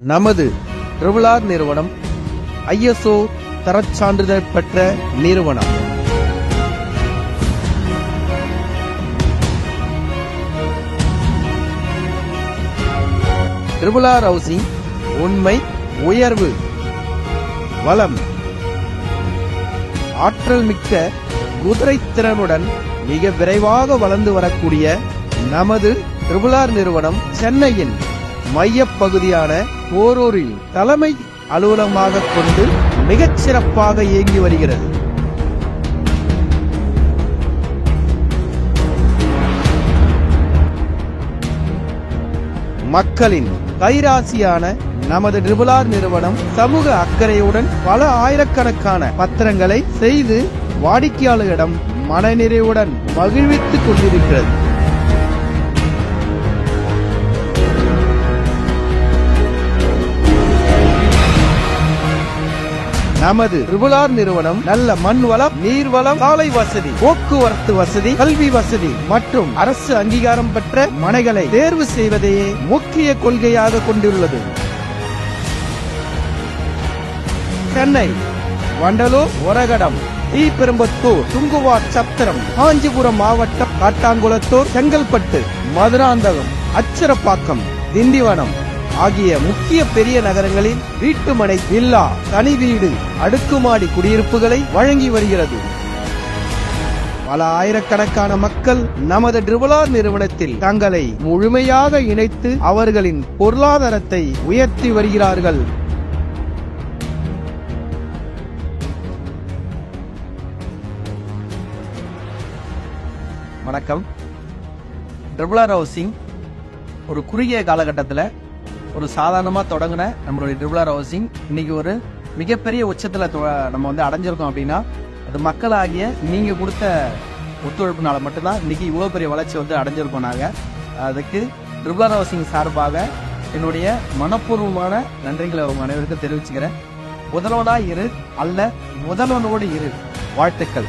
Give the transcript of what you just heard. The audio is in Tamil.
நமது ட்ரிபிளார் நிறுவனம் ஐஎஸ்ஓ தரச் சான்றிதழ் பெற்ற நிறுவனம். ட்ரிபிளார் ஹவுசிங் உண்மை உயர்வு வளம் ஆற்றல் மிக்க குதிரை திறனுடன் மிக விரைவாக வளர்ந்து வரக்கூடிய நமது ட்ரிபிளார் நிறுவனம் சென்னையின் மையப் பகுதியான போரூரில் தலைமை அலுவலகமாக கொண்டு மிகச் சிறப்பாக இயங்கி வருகிறது. மக்களின் கைராசியான நமது ட்ரிபிளார் நிறுவனம் சமூக அக்கறையுடன் பல ஆயிரக்கணக்கான பத்திரங்களை செய்து வாடிக்கையாளர்களிடம் மனநிறைவுடன் மகிழ்வித்துக் கொண்டிருக்கிறது. நமது ரிபுலார் நிறுவனம் நல்ல மண் வளம் நீர் வளம் சாலை வசதி போக்குவரத்து வசதி கல்வி வசதி மற்றும் அரசு அங்கீகாரம் பெற்ற மனைகளை தேர்வு செய்வதையே முக்கிய கொள்கையாக கொண்டுள்ளது. சென்னை வண்டலூர் ஒரகடம் ஈபெரும்பத்தூர் துங்குவார் சத்திரம் காஞ்சிபுரம் மாவட்டம் காட்டாங்குளத்தூர் செங்கல்பட்டு மதுராந்தகம் அச்சரப்பாக்கம் திண்டிவனம். ஆகிய முக்கிய பெரிய நகரங்களில் வீட்டுமனை வில்லா தனி வீடு அடுக்குமாடி குடியிருப்புகளை வழங்கி வருகிறது. பல ஆயிரக்கணக்கான மக்கள் நமது ட்ரிபுலார் நிறுவனத்தில் தங்களை முழுமையாக இணைத்து அவர்களின் பொருளாதாரத்தை உயர்த்தி வருகிறார்கள். வணக்கம். ட்ரிபுலார் ஹவுசிங் ஒரு குறுகிய காலகட்டத்தில் ஒரு சாதாரணமாக தொடங்கின நம்மளுடைய ட்ரிபுலார் ஹவுசிங். இன்னைக்கு ஒரு மிகப்பெரிய உச்சத்தில் நம்ம வந்து அடைஞ்சிருக்கோம் அப்படின்னா அது மக்களாகிய நீங்கள் கொடுத்த ஒத்துழைப்புனால மட்டும்தான் இன்றைக்கி இவ்வளோ பெரிய வளர்ச்சி வந்து அடைஞ்சிருக்கோம் நாங்கள் அதுக்கு ட்ரிபுலார் ஹவுசிங் சார்பாக என்னுடைய மனப்பூர்வமான நன்றிகளை உங்க அனைவருக்கும் தெரிவிச்சுக்கிறேன். முதல்வனாக இரு அல்ல முதல்வனோடு இரு. வாழ்த்துக்கள்.